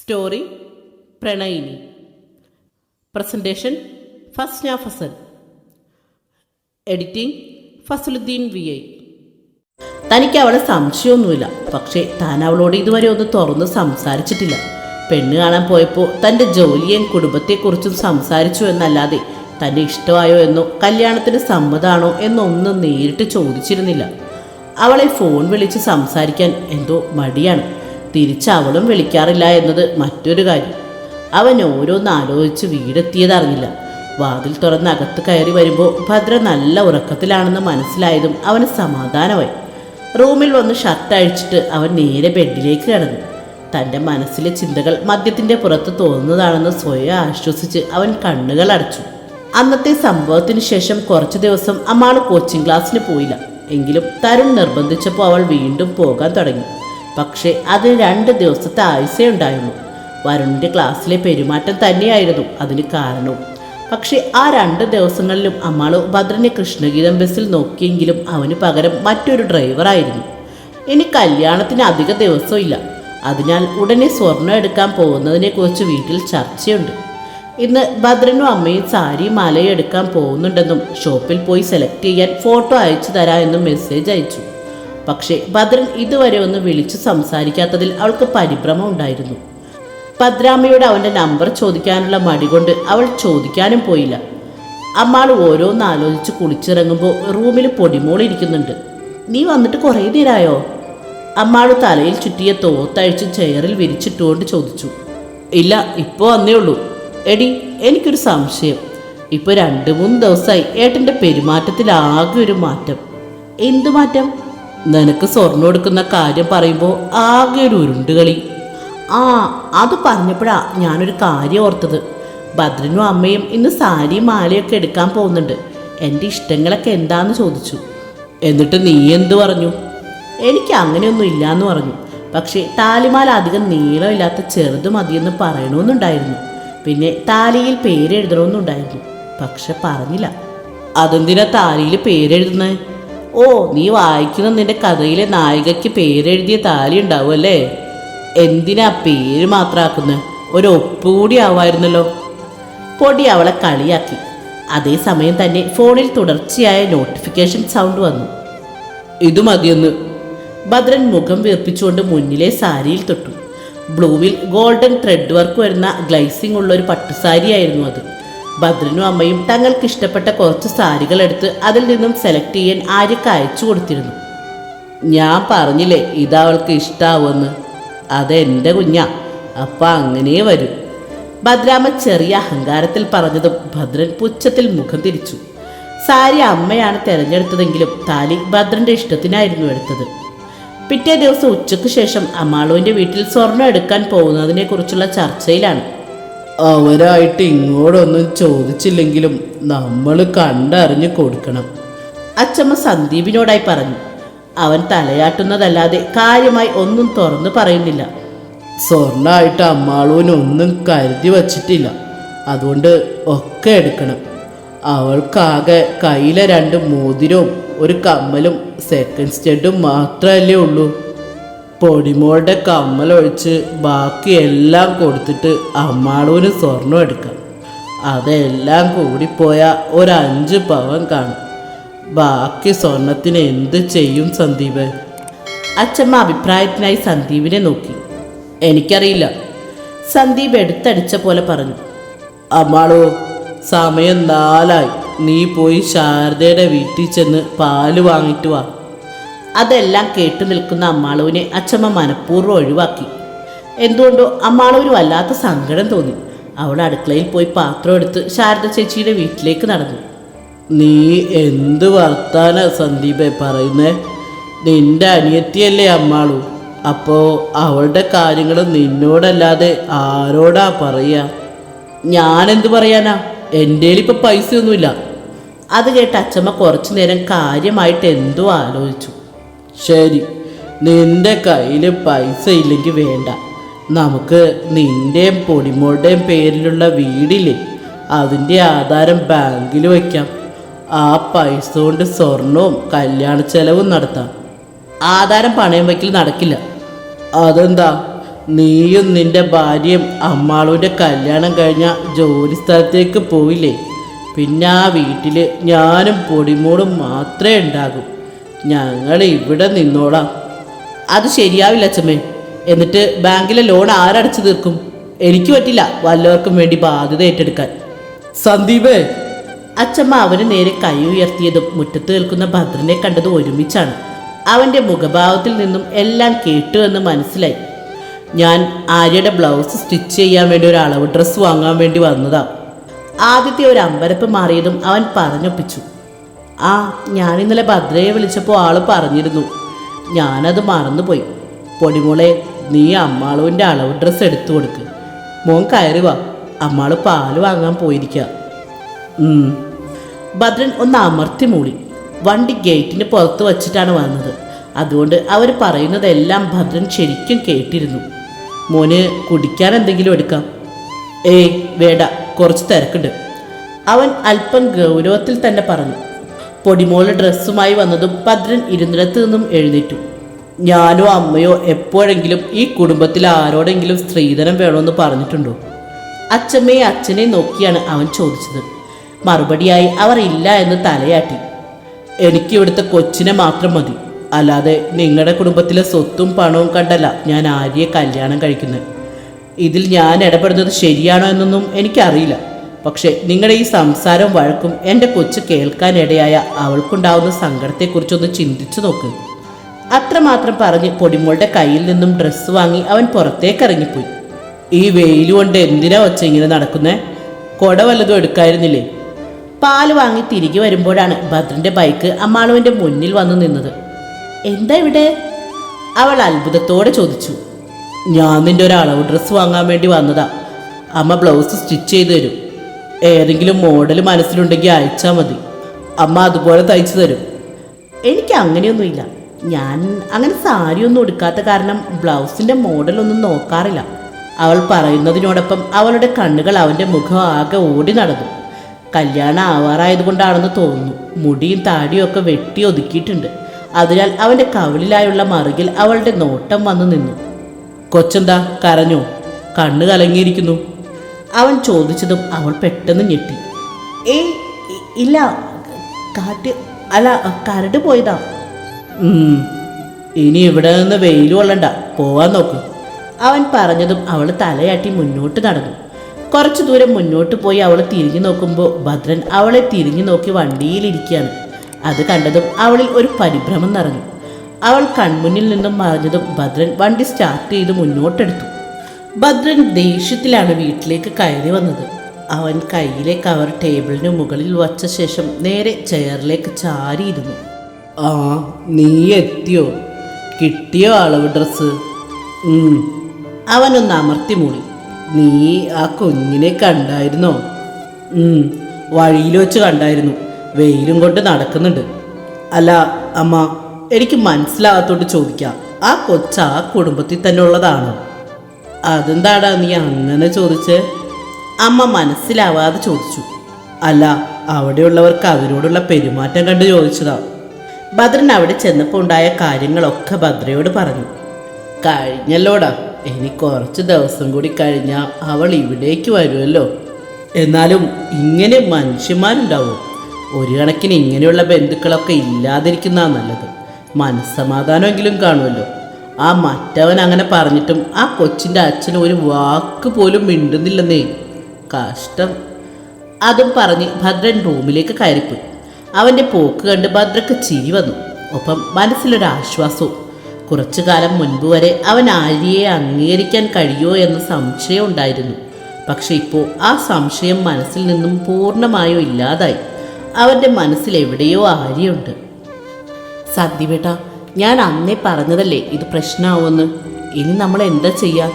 Story പ്രണയിനി. Presentation Fasna Fasal editing Fasaludheen V I. തനിക്ക് അവളെ സംശയമൊന്നുമില്ല. പക്ഷേ താൻ അവളോട് ഇതുവരെ ഒന്ന് തുറന്ന് സംസാരിച്ചിട്ടില്ല. പെണ്ണ് കാണാൻ പോയപ്പോൾ തന്റെ ജോലിയെയും കുടുംബത്തെക്കുറിച്ചും സംസാരിച്ചു എന്നല്ലാതെ തന്നെ ഇഷ്ടമായോ എന്നോ കല്യാണത്തിന് സമ്മതമാണോ എന്നൊന്നും നേരിട്ട് ചോദിച്ചിരുന്നില്ല. അവളെ ഫോൺ വിളിച്ച് സംസാരിക്കാൻ എന്തോ മടിയാണ്. തിരിച്ച് അവളും വിളിക്കാറില്ല എന്നത് മറ്റൊരു കാര്യം. അവൻ ഓരോന്ന് ആലോചിച്ച് വീടെത്തിയതറിഞ്ഞില്ല വാതിൽ തുറന്ന് അകത്ത് കയറി വരുമ്പോൾ ഭദ്ര നല്ല ഉറക്കത്തിലാണെന്ന് മനസ്സിലായതും അവന് സമാധാനമായി. റൂമിൽ വന്ന് ഷർട്ട് അഴിച്ചിട്ട് അവൻ നേരെ ബെഡിലേക്ക് കിടന്നു. തന്റെ മനസ്സിലെ ചിന്തകൾ മദ്യത്തിന്റെ പുറത്ത് തോന്നുന്നതാണെന്ന് സ്വയം ആശ്വസിച്ച് അവൻ കണ്ണുകൾ അടച്ചു. അന്നത്തെ സംഭവത്തിന് ശേഷം കുറച്ച് ദിവസം അമ്മാൾ കോച്ചിങ് ക്ലാസ്സിന് പോയില്ല. എങ്കിലും തരുൺ നിർബന്ധിച്ചപ്പോൾ അവൾ വീണ്ടും പോകാൻ തുടങ്ങി. പക്ഷേ അതിന് രണ്ട് ദിവസത്തെ ആയുസേ ഉണ്ടായുള്ളൂ വരുണിന്റെ ക്ലാസ്സിലെ പെരുമാറ്റം തന്നെയായിരുന്നു അതിന് കാരണവും പക്ഷേ ആ രണ്ട് ദിവസങ്ങളിലും അമ്മാൾ ഭദ്രനെ കൃഷ്ണഗീതം ബസ്സിൽ നോക്കിയെങ്കിലും അവന് പകരം മറ്റൊരു ഡ്രൈവറായിരുന്നു ഇനി കല്യാണത്തിന് അധിക ദിവസമില്ല അതിനാൽ ഉടനെ സ്വർണം എടുക്കാൻ പോകുന്നതിനെക്കുറിച്ച് വീട്ടിൽ ചർച്ചയുണ്ട്. ഇന്ന് ഭദ്രനും അമ്മയും സാരി മാലയും എടുക്കാൻ പോകുന്നുണ്ടെന്നും ഷോപ്പിൽ പോയി സെലക്ട് ചെയ്യാൻ ഫോട്ടോ അയച്ചു തരാമെന്നും മെസ്സേജ് അയച്ചു. പക്ഷേ ഭദ്രൻ ഇതുവരെ ഒന്ന് വിളിച്ചു സംസാരിക്കാത്തതിൽ അവൾക്ക് പരിഭ്രമം ഉണ്ടായിരുന്നു. ഭദ്രാമ്മയോട് അവന്റെ നമ്പർ ചോദിക്കാനുള്ള മടി കൊണ്ട് അവൾ ചോദിക്കാനും പോയില്ല. അമ്മാൾ ഓരോന്ന് ആലോചിച്ച് കുളിച്ചിറങ്ങുമ്പോൾ റൂമിൽ പൊടിമോളിരിക്കുന്നുണ്ട് നീ വന്നിട്ട് കുറേ നേരായോ? അമ്മാൾ തലയിൽ ചുറ്റിയ തോത്തഴിച്ച് ചെയറിൽ വിരിച്ചിട്ടുകൊണ്ട് ചോദിച്ചു. ഇല്ല ഇപ്പോൾ വന്നേ ഉള്ളൂ. എടി എനിക്കൊരു സംശയം. ഇപ്പോൾ രണ്ട് മൂന്ന് ദിവസമായി ഏട്ടന്റെ പെരുമാറ്റത്തിൽ ആകെ ഒരു മാറ്റം. എന്തു മാറ്റം? നിനക്ക് സ്വർണം എടുക്കുന്ന കാര്യം പറയുമ്പോൾ ആകെ ഒരു ഉരുണ്ട് കളി. ആ അത് പറഞ്ഞപ്പോഴാ ഞാനൊരു കാര്യം ഓർത്തത്. ഭദ്രനും അമ്മയും ഇന്ന് സാരിയും മാലയൊക്കെ എടുക്കാൻ പോകുന്നുണ്ട്. എന്റെ ഇഷ്ടങ്ങളൊക്കെ എന്താന്ന് ചോദിച്ചു. എന്നിട്ട് നീ എന്ത് പറഞ്ഞു? എനിക്ക് അങ്ങനെയൊന്നും ഇല്ലാന്ന് പറഞ്ഞു. പക്ഷേ താലിമാല അധികം നീളമില്ലാത്ത ചെറുത് മതിയെന്ന് പറയണമെന്നുണ്ടായിരുന്നു പിന്നെ താലിയിൽ പേരെഴുതണമെന്നുണ്ടായിരുന്നു പക്ഷെ പറഞ്ഞില്ല. അതെന്തിനാ താലിയിൽ പേരെഴുതുന്നത് ഓ നീ വായിക്കുന്ന നിന്റെ കഥയിലെ നായികയ്ക്ക് പേരെഴുതിയ താലി ഉണ്ടാവുമല്ലേ? എന്തിനാ പേര് മാത്രമാക്കുന്നത് ഒരു ഒപ്പ് കൂടി ആവായിരുന്നല്ലോ. പൊടി അവളെ കളിയാക്കി. അതേസമയം തന്നെ ഫോണിൽ തുടർച്ചയായ നോട്ടിഫിക്കേഷൻ സൗണ്ട് വന്നു. ഇത് മതിയെന്ന്. ഭദ്രൻ മുഖം വീർപ്പിച്ചുകൊണ്ട് മുന്നിലെ സാരിയിൽ തൊട്ടു. ബ്ലൂവിൽ ഗോൾഡൻ ത്രെഡ് വർക്ക് വരുന്ന ഗ്ലൈസിംഗ് ഉള്ള ഒരു പട്ടുസാരിയായിരുന്നു അത്. ഭദ്രനും അമ്മയും തങ്ങൾക്ക് ഇഷ്ടപ്പെട്ട കുറച്ച് സാരികൾ എടുത്ത് അതിൽ നിന്നും സെലക്ട് ചെയ്യാൻ ആര്യക്ക് അയച്ചു കൊടുത്തിരുന്നു. ഞാൻ പറഞ്ഞില്ലേ ഇതവൾക്ക് ഇഷ്ടാവുമെന്ന്. അതെന്റെ കുഞ്ഞാ. അപ്പം അങ്ങനെ വരും. ഭദ്രാമ ചെറിയ അഹങ്കാരത്തിൽ പറഞ്ഞതും ഭദ്രൻ പുച്ഛത്തിൽ മുഖം തിരിച്ചു. സാരി അമ്മയാണ് തിരഞ്ഞെടുത്തതെങ്കിലും താലി ഭദ്രന്റെ ഇഷ്ടത്തിനായിരുന്നു എടുത്തത്. പിറ്റേ ദിവസം ഉച്ചയ്ക്ക് ശേഷം അമാളുവിന്റെ വീട്ടിൽ സ്വർണം എടുക്കാൻ പോകുന്നതിനെ കുറിച്ചുള്ള ചർച്ചയിലാണ്. അവരായിട്ട് ഇങ്ങോട്ടൊന്നും ചോദിച്ചില്ലെങ്കിലും നമ്മൾ കണ്ടറിഞ്ഞു കൊടുക്കണം. അച്ചമ്മ സന്ദീപിനോടായി പറഞ്ഞു. അവൻ തലയാട്ടുന്നതല്ലാതെ കാര്യമായി ഒന്നും തുറന്നു പറയുന്നില്ല. സ്വർണമായിട്ട് അമ്മാളൂനൊന്നും കരുതി വച്ചിട്ടില്ല. അതുകൊണ്ട് ഒക്കെ എടുക്കണം. അവൾക്കാകെ കയ്യിലെ രണ്ട് മോതിരവും ഒരു കമ്മലും സെക്കൻഡ് സ്റ്റെഡും മാത്രമല്ലേ ഉള്ളൂ. പൊടിമോളുടെ കമ്മലൊഴിച്ച് ബാക്കി എല്ലാം കൊടുത്തിട്ട് അമ്മാളൂന് സ്വർണം എടുക്കാം. അതെല്ലാം കൂടിപ്പോയാൽ ഒരു അഞ്ച് പവൻ കാണും. ബാക്കി സ്വർണത്തിന് എന്ത് ചെയ്യും സന്ദീപ്? അച്ഛമ്മ അഭിപ്രായത്തിനായി സന്ദീപിനെ നോക്കി. എനിക്കറിയില്ല. സന്ദീപ് എടുത്തടിച്ച പോലെ പറഞ്ഞു. അമ്മാളോ സമയം നാലായി. നീ പോയി ശാരദയുടെ വീട്ടിൽ ചെന്ന് പാൽ വാങ്ങിട്ട് വാ. അതെല്ലാം കേട്ടു നിൽക്കുന്ന അമ്മാളുവിനെ അച്ചമ്മ മനഃപൂർവം ഒഴിവാക്കി. എന്തുകൊണ്ടോ അമ്മാളുവിന് വല്ലാത്ത സങ്കടം തോന്നി. അവൾ അടുക്കളയിൽ പോയി പാത്രം എടുത്ത് ശാരദ ചേച്ചിയുടെ വീട്ടിലേക്ക് നടന്നു. നീ എന്ത് വർത്താന സന്ദീപെ പറയുന്നേ? നിന്റെ അനിയത്തിയല്ലേ അമ്മാളു. അപ്പോ അവളുടെ കാര്യങ്ങൾ നിന്നോടല്ലാതെ ആരോടാ പറയാ? ഞാനെന്ത് പറയാനാ? എന്റെ ഇപ്പൊ പൈസയൊന്നുമില്ല. അത് കേട്ട് അച്ചമ്മ കുറച്ചു നേരം കാര്യമായിട്ട് എന്തോ ആലോചിച്ചു. ശരി. നിന്റെ കയ്യിൽ പൈസ ഇല്ലെങ്കിൽ വേണ്ട. നമുക്ക് നിന്റെയും പൊടിമോളുടെയും പേരിലുള്ള വീടില്ലേ? അതിന്റെ ആധാരം ബാങ്കിൽ വയ്ക്കാം ആ പൈസ കൊണ്ട് സ്വർണവും കല്യാണ ചെലവും നടത്താം. ആധാരം പണയം വയ്ക്കൽ നടക്കില്ല. അതെന്താ? നീയും നിന്റെ ഭാര്യയും അമ്മാളുവിന്റെ കല്യാണം കഴിഞ്ഞ ജോലി സ്ഥലത്തേക്ക് പോയില്ലേ? പിന്നെ ആ വീട്ടിൽ ഞാനും പൊടിമോളും മാത്രമേ ഉണ്ടാകൂ. ഞങ്ങൾ ഇവിടെ നിന്നോളാം. അത് ശരിയാവില്ല അച്ഛമ്മേ. എന്നിട്ട് ബാങ്കിലെ ലോൺ ആരടച്ചു തീർക്കും? എനിക്ക് പറ്റില്ല വല്ലവർക്കും വേണ്ടി ബാധ്യത ഏറ്റെടുക്കാൻ. സന്ദീപേ. അച്ഛമ്മ അവന് നേരെ കൈ ഉയർത്തിയതും മുറ്റത്ത് നിൽക്കുന്ന ഭദ്രനെ കണ്ടത് ഒരുമിച്ചാണ്. അവന്റെ മുഖഭാവത്തിൽ നിന്നും എല്ലാം കേട്ടു എന്ന് മനസ്സിലായി. ഞാൻ ആര്യയുടെ ബ്ലൗസ് സ്റ്റിച്ച് ചെയ്യാൻ വേണ്ടി ഒരു അളവ് ഡ്രസ്സ് വാങ്ങാൻ വേണ്ടി വന്നതാ. ആദ്യത്തെ ഒരു അമ്പരപ്പ് മാറിയതും അവൻ പറഞ്ഞൊപ്പിച്ചു. ആ ഞാൻ ഇന്നലെ ഭദ്രയെ വിളിച്ചപ്പോൾ ആൾ പറഞ്ഞിരുന്നു. ഞാനത് മറന്നുപോയി. പൊടിമോളെ നീ അമ്മാളുവിന്റെ അളവ് ഡ്രസ്സ് എടുത്തു കൊടുക്ക്. മോൻ കയറി വാ. അമ്മാൾ പാൽ വാങ്ങാൻ പോയിരിക്കുക. ഭദ്രൻ ഒന്ന് അമർത്തി മൂളി വണ്ടി ഗേറ്റിന് പുറത്ത് വച്ചിട്ടാണ് വന്നത്. അതുകൊണ്ട് അവർ പറയുന്നതെല്ലാം ഭദ്രൻ ശരിക്കും കേട്ടിരുന്നു. മോന് കുടിക്കാൻ എന്തെങ്കിലും എടുക്കാം. ഏയ് വേട കുറച്ച് തിരക്കുണ്ട്. അവൻ അല്പം ഗൗരവത്തിൽ തന്നെ പറഞ്ഞു. പൊടിമോൾ ഡ്രസ്സുമായി വന്നതും ഭദ്രൻ ഇരുന്നിടത്ത് നിന്നും എഴുന്നേറ്റു. ഞാനോ അമ്മയോ എപ്പോഴെങ്കിലും ഈ കുടുംബത്തിൽ ആരോടെങ്കിലും സ്ത്രീധനം വേണമെന്ന് പറഞ്ഞിട്ടുണ്ടോ? അച്ഛമ്മയെ അച്ഛനെ നോക്കിയാണ് അവൻ ചോദിച്ചത്. മറുപടിയായി അവർ ഇല്ല എന്ന് തലയാട്ടി. എനിക്ക് ഇവിടുത്തെ കൊച്ചിനെ മാത്രം മതി. അല്ലാതെ നിങ്ങളുടെ കുടുംബത്തിലെ സ്വത്തും പണവും കണ്ടല്ല ഞാൻ ആര്യയെ കല്യാണം കഴിക്കുന്നത്. ഇതിൽ ഞാൻ ഇടപെടുന്നത് ശരിയാണോ എന്നൊന്നും എനിക്കറിയില്ല. പക്ഷേ നിങ്ങളുടെ ഈ സംസാരവും വഴക്കും എന്റെ കൊച്ചു കേൾക്കാനിടയായ അവൾക്കുണ്ടാവുന്ന സങ്കടത്തെക്കുറിച്ചൊന്ന് ചിന്തിച്ചു നോക്ക്. അത്രമാത്രം പറഞ്ഞ് പൊടിമോളുടെ കയ്യിൽ നിന്നും ഡ്രസ്സ് വാങ്ങി അവൻ പുറത്തേക്ക് ഇറങ്ങിപ്പോയി ഈ വെയിൽ കൊണ്ട് എന്തിനാ വച്ച ഇങ്ങനെ നടക്കുന്നേ? കൊട വല്ലതും എടുക്കായിരുന്നില്ലേ? പാൽ വാങ്ങി തിരികെ വരുമ്പോഴാണ് ഭദ്രന്റെ ബൈക്ക് അമ്മാളുവിന്റെ മുന്നിൽ വന്നു നിന്നത്. എന്താ ഇവിടെ? അവൾ അത്ഭുതത്തോടെ ചോദിച്ചു. ഞാൻ നിന്റെ ഒരു അളവ് ഡ്രസ്സ് വാങ്ങാൻ വേണ്ടി വന്നതാ. അമ്മ ബ്ലൗസ് സ്റ്റിച്ച് ചെയ്തു തരും. ഏതെങ്കിലും മോഡൽ മനസ്സിലുണ്ടെങ്കിൽ അയച്ചാൽ മതി. അമ്മ അതുപോലെ തയ്ച്ചു തരും. എനിക്ക് അങ്ങനെയൊന്നുമില്ല. ഞാൻ അങ്ങനെ സാരിയൊന്നും എടുക്കാത്ത കാരണം ബ്ലൗസിന്റെ മോഡലൊന്നും നോക്കാറില്ല. അവൾ പറയുന്നതിനോടൊപ്പം അവളുടെ കണ്ണുകൾ അവന്റെ മുഖം ആകെ ഓടി നടന്നു. കല്യാണം ആവാറായതുകൊണ്ടാണെന്ന് തോന്നുന്നു. മുടിയും താടിയും ഒക്കെ വെട്ടി ഒതുക്കിയിട്ടുണ്ട്. അതിനാൽ അവന്റെ കവിളിലായുള്ള മറുകിൽ അവളുടെ നോട്ടം വന്നു നിന്നു. കൊച്ചെന്താ കരഞ്ഞോ? കണ്ണ് കലങ്ങിയിരിക്കുന്നു. അവൻ ചോദിച്ചതും അവൾ പെട്ടെന്ന് ഞെട്ടി. ഏയ് ഇല്ല കാറ്റ് അല്ല കരട് പോയതാ. ഇനി ഇവിടെ നിന്ന് വെയിൽ കൊള്ളണ്ട പോവാൻ നോക്ക്. അവൻ പറഞ്ഞതും അവൾ തലയാട്ടി മുന്നോട്ട് നടന്നു. കുറച്ചു ദൂരം മുന്നോട്ട് പോയി അവൾ തിരിഞ്ഞു നോക്കുമ്പോൾ ഭദ്രൻ അവളെ തിരിഞ്ഞു നോക്കി വണ്ടിയിലിരിക്കുകയാണ്. അത് കണ്ടതും അവളിൽ ഒരു പരിഭ്രമം നിറഞ്ഞു. അവൾ കൺമുന്നിൽ നിന്നും മറിഞ്ഞതും ഭദ്രൻ വണ്ടി സ്റ്റാർട്ട് ചെയ്ത് മുന്നോട്ടെടുത്തു. ഭദ്രൻ ദേഷ്യത്തിലാണ് വീട്ടിലേക്ക് കയറി വന്നത്. അവൻ കയ്യിലെ കവർ ടേബിളിന് മുകളിൽ വച്ച ശേഷം നേരെ ചെയറിലേക്ക് ചാരിയിരുന്നു. ആ നീ എത്തിയോ? കിട്ടിയോ അളവ് ഡ്രസ്സ്. അവനൊന്ന് അമർത്തി മൂളി നീ ആ കുഞ്ഞിനെ കണ്ടായിരുന്നോ. വഴിയിൽ വെച്ച് കണ്ടായിരുന്നു. വെയിലും കൊണ്ട് നടക്കുന്നുണ്ട്. അല്ല അമ്മ എനിക്ക് മനസ്സിലാകാത്തോട്ട് ചോദിക്കാം. ആ കൊച്ച ആ കുടുംബത്തിൽ തന്നെ ഉള്ളതാണോ അതെന്താടാ നീ അങ്ങനെ ചോദിച്ച്? അമ്മ മനസ്സിലാവാതെ ചോദിച്ചു. അല്ല അവിടെയുള്ളവർക്ക് അവരോടുള്ള പെരുമാറ്റം കണ്ട് ചോദിച്ചതാ. ഭദ്രൻ അവിടെ ചെന്നപ്പോൾ ഉണ്ടായ കാര്യങ്ങളൊക്കെ ഭദ്രയോട് പറഞ്ഞു. കഴിഞ്ഞല്ലോടാ ഇനി കുറച്ച് ദിവസം കൂടി കഴിഞ്ഞാൽ അവൾ ഇവിടേക്ക് വരുമല്ലോ എന്നാലും ഇങ്ങനെ മനുഷ്യന്മാരുണ്ടാവും. ഒരു കണക്കിന് ഇങ്ങനെയുള്ള ബന്ധുക്കളൊക്കെ ഇല്ലാതിരിക്കുന്നതാ നല്ലത്. മനസ്സമാധാനമെങ്കിലും കാണുമല്ലോ ആ മറ്റവൻ അങ്ങനെ പറഞ്ഞിട്ടും ആ കൊച്ചിന്റെ അച്ഛൻ ഒരു വാക്ക് പോലും മിണ്ടുന്നില്ലെന്നേ. കഷ്ടം. അതും പറഞ്ഞ് ഭദ്രൻ റൂമിലേക്ക് കയറിപ്പോയി. അവന്റെ പോക്ക് കണ്ട് ഭദ്രക്ക് ചിരി വന്നു. ഒപ്പം മനസ്സിലൊരാശ്വാസവും കുറച്ചു കാലം മുൻപ് വരെ അവൻ ആര്യയെ അംഗീകരിക്കാൻ കഴിയുമോ എന്ന സംശയം ഉണ്ടായിരുന്നു. പക്ഷെ ഇപ്പോൾ ആ സംശയം മനസ്സിൽ നിന്നും പൂർണമായോ ഇല്ലാതായി. അവന്റെ മനസ്സിൽ എവിടെയോ ആര്യയുണ്ട്. സദ്യബേട്ട ഞാൻ അന്നേ പറഞ്ഞതല്ലേ ഇത് പ്രശ്നമാവുമെന്ന് ഇനി നമ്മൾ എന്താ ചെയ്യാ?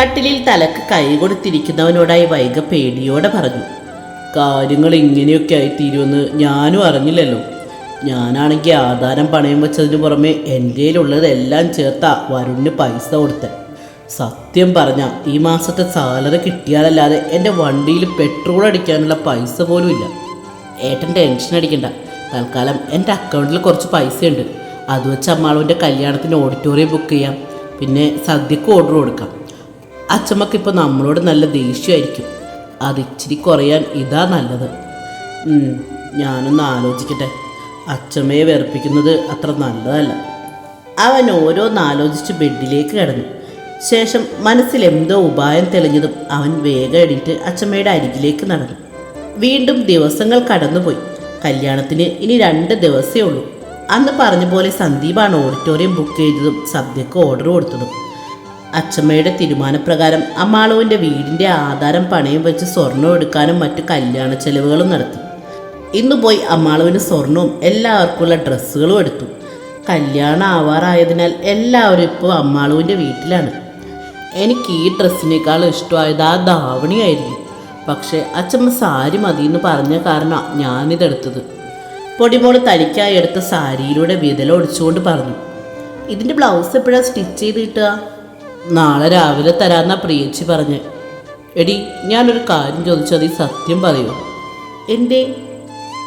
കട്ടിലിൽ തലക്ക് കൈ കൊടുത്തിരിക്കുന്നവനോടായി വൈക പേടിയോടെ പറഞ്ഞു. കാര്യങ്ങൾ ഇങ്ങനെയൊക്കെ ആയിത്തീരുമെന്ന് ഞാനും അറിഞ്ഞില്ലല്ലോ. ഞാനാണെങ്കിൽ ആധാരം പണയം വെച്ചതിന് പുറമെ എന്റെ ഉള്ളതെല്ലാം ചേർത്താ വരുണിന് പൈസ കൊടുത്ത. സത്യം പറഞ്ഞ ഈ മാസത്തെ സാലറി കിട്ടിയാലല്ലാതെ എന്റെ വണ്ടിയിൽ പെട്രോൾ അടിക്കാനുള്ള പൈസ പോലും ഇല്ല ഏട്ടൻ ടെൻഷൻ അടിക്കണ്ട. തൽക്കാലം എന്റെ അക്കൗണ്ടിൽ കുറച്ച് പൈസയുണ്ട്. അത് വെച്ച് അമ്മാളുവിന്റെ കല്യാണത്തിന് ഓഡിറ്റോറിയം ബുക്ക് ചെയ്യാം. പിന്നെ സദ്യക്ക് ഓർഡർ കൊടുക്കാം. അച്ചമ്മക്ക് ഇപ്പോൾ നമ്മളോട് നല്ല ദേഷ്യമായിരിക്കും. അത് ഇച്ചിരി കുറയാൻ ഇതാ നല്ലത്. ഞാനൊന്ന് ആലോചിക്കട്ടെ. അച്ചമ്മയെ വെറുപ്പിക്കുന്നത് അത്ര നല്ലതല്ല. അവൻ ഓരോന്ന് ആലോചിച്ച് ബെഡിലേക്ക് കിടന്നു. ശേഷം മനസ്സിൽ എന്തോ ഉപായം തെളിഞ്ഞതും അവൻ വേഗം എണീറ്റ് അച്ചമ്മയുടെ അരികിലേക്ക് നടന്നു. വീണ്ടും ദിവസങ്ങൾ കടന്നുപോയി. കല്യാണത്തിന് ഇനി രണ്ട് ദിവസമേ ഉള്ളൂ. അന്ന് പറഞ്ഞ പോലെ സന്ദീപാണ് ഓഡിറ്റോറിയം ബുക്ക് ചെയ്തതും സദ്യക്ക് ഓർഡർ കൊടുത്തതും. അച്ചമ്മയുടെ തീരുമാനപ്രകാരം അമ്മാളുവിന്റെ വീടിന്റെ ആധാരം പണയം വെച്ച് സ്വർണം എടുക്കാനും മറ്റു കല്യാണ ചെലവുകളും നടത്തി. ഇന്ന് പോയി അമ്മാളുവിന് സ്വർണവും എല്ലാവർക്കുള്ള ഡ്രസ്സുകളും എടുത്തു. കല്യാണം ആവാറായതിനാൽ എല്ലാവരും ഇപ്പോൾ അമ്മാളുവിന്റെ വീട്ടിലാണ്. എനിക്ക് ഈ ഡ്രസ്സിനേക്കാൾ ഇഷ്ടമായത് ആ ധാവണിയായിരുന്നു പക്ഷേ അച്ചമ്മ സാരി മതി എന്ന് പറഞ്ഞ കാരണം ഞാനിതെടുത്തത്. പൊടിമോൾ തനിക്കായി എടുത്ത സാരിയിലൂടെ വിതലൊടിച്ചുകൊണ്ട് പറഞ്ഞു. ഇതിന്റെ ബ്ലൗസ് എപ്പോഴാ സ്റ്റിച്ച് ചെയ്ത് കിട്ടുക? നാളെ രാവിലെ തരാന്ന പ്രിയച്ചി പറഞ്ഞ്. എടി ഞാനൊരു കാര്യം ചോദിച്ചു ഈ സത്യം പറയൂ. എന്റെ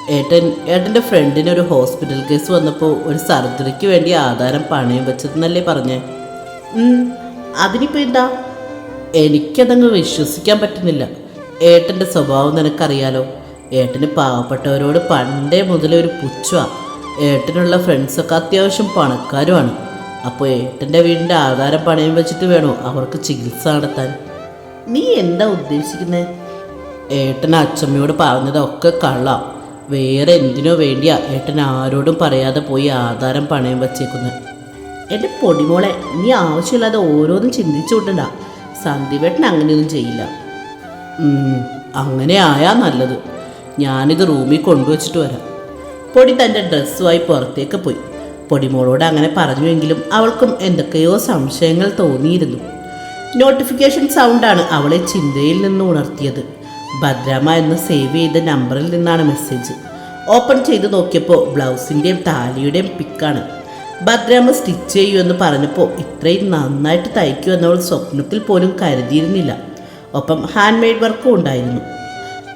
ഏട്ടൻ ഏട്ടന്റെ ഫ്രണ്ടിന് ഒരു ഹോസ്പിറ്റൽ കേസ് വന്നപ്പോൾ ഒരു സർജറിക്ക് വേണ്ടി ആധാരം പണയം വെച്ചതെന്നല്ലേ പറഞ്ഞേ? അതിനിപ്പോൾ അതിനിപ്പോ എന്താ? എനിക്കതങ്ങ് വിശ്വസിക്കാൻ പറ്റുന്നില്ല. ഏട്ടന്റെ സ്വഭാവം നിനക്കറിയാലോ? ഏട്ടന് പാവപ്പെട്ടവരോട് പണ്ടേ മുതലേ ഒരു പുച്ഛമാണ് ഏട്ടനുള്ള ഫ്രണ്ട്സൊക്കെ അത്യാവശ്യം പണക്കാരുമാണ്. അപ്പോൾ ഏട്ടന്റെ വീടിന്റെ ആധാരം പണയം വെച്ചിട്ട് വേണോ അവർക്ക് ചികിത്സ നടത്താൻ? നീ എന്താ ഉദ്ദേശിക്കുന്നത് ഏട്ടൻ അച്ചമ്മയോട് പറഞ്ഞതൊക്കെ കള്ളാം. വേറെ എന്തിനോ വേണ്ടിയാ ഏട്ടൻ ആരോടും പറയാതെ പോയി ആധാരം പണയം വച്ചേക്കുന്നത് എന്റെ പൊടിമോളെ നീ ആവശ്യമില്ലാതെ ഓരോന്നും ചിന്തിച്ചു വിട്ടണ്ട സന്ദീപേട്ടൻ അങ്ങനെയൊന്നും ചെയ്യില്ല. അങ്ങനെ ആയാ നല്ലത്. ഞാനിത് റൂമിൽ കൊണ്ടുവച്ചിട്ട് വരാം. പൊടി തന്റെ ഡ്രസ്സുമായി പുറത്തേക്ക് പോയി. പൊടിമോളോട് അങ്ങനെ പറഞ്ഞുവെങ്കിലും അവൾക്കും എന്തൊക്കെയോ സംശയങ്ങൾ തോന്നിയിരുന്നു. നോട്ടിഫിക്കേഷൻ സൗണ്ടാണ് അവളെ ചിന്തയിൽ നിന്ന് ഉണർത്തിയത്. ഭദ്രാമ എന്ന് സേവ് ചെയ്ത നമ്പറിൽ നിന്നാണ് മെസ്സേജ് ഓപ്പൺ ചെയ്ത് നോക്കിയപ്പോൾ ബ്ലൗസിന്റെയും താലിയുടെയും പിക്കാണ് ഭദ്രാമ സ്റ്റിച്ച് ചെയ്യൂ എന്ന് പറഞ്ഞപ്പോൾ ഇത്രയും നന്നായിട്ട് തയ്ക്കൂ എന്നവൾ സ്വപ്നത്തിൽ പോലും കരുതിയിരുന്നില്ല. ഒപ്പം ഹാൻഡ് മെയ്ഡ് വർക്കും ഉണ്ടായിരുന്നു.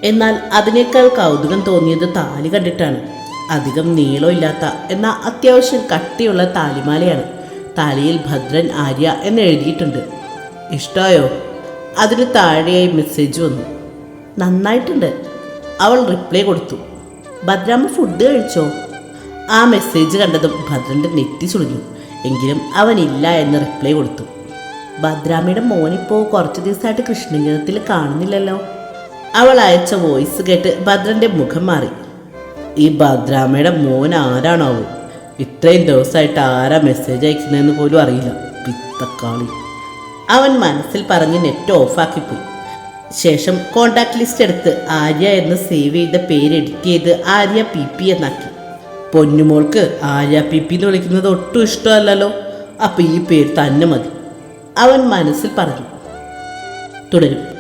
എന്നാൽ അതിനേക്കാൾ കൗതുകം തോന്നിയത് താലി കണ്ടിട്ടാണ്. അധികം നീളമില്ലാത്ത എന്നാൽ അത്യാവശ്യം കട്ടിയുള്ള താലിമാലയാണ് താലിയിൽ ഭദ്രൻ ആര്യ എന്ന് എഴുതിയിട്ടുണ്ട്. ഇഷ്ടമായോ അതിന് താഴെയായി മെസ്സേജ് വന്നു. നന്നായിട്ടുണ്ട്. അവൾ റിപ്ലൈ കൊടുത്തു. ഭദ്രാമ്മ ഫുഡ് കഴിച്ചോ? ആ മെസ്സേജ് കണ്ടതും ഭദ്രന്റെ നെറ്റി ചുളിഞ്ഞു. എങ്കിലും അവനില്ല എന്ന് റിപ്ലൈ കൊടുത്തു. ഭദ്രാമ്മയുടെ മോനിപ്പോൾ കുറച്ച് ദിവസമായിട്ട് കൃഷ്ണഗീതത്തിൽ കാണുന്നില്ലല്ലോ. അവൾ അയച്ച വോയിസ് കേട്ട് ഭദ്രന്റെ മുഖം മാറി. ഈ ഭദ്രാമ്മയുടെ മോൻ ആരാണോ അവൾ ഇത്രയും ദിവസമായിട്ട് ആരാ മെസ്സേജ് അയക്കുന്നതെന്ന് പോലും അറിയില്ല. പിത്തക്കാളി. അവൻ മനസ്സിൽ പറഞ്ഞ് നെറ്റ് ഓഫാക്കിപ്പോയി ശേഷം കോണ്ടാക്ട് ലിസ്റ്റ് എടുത്ത് ആര്യ എന്ന് സേവ് ചെയ്ത പേര് എഡിറ്റ് ചെയ്ത് ആര്യ പി പി എന്നാക്കി. പൊന്നുമോൾക്ക് ആര്യ പി പി എന്ന് വിളിക്കുന്നത് ഒട്ടും ഇഷ്ടമല്ലല്ലോ. അപ്പം ഈ പേര് തന്നെ മതി. അവൻ മനസ്സിൽ പറഞ്ഞു. തുടരും.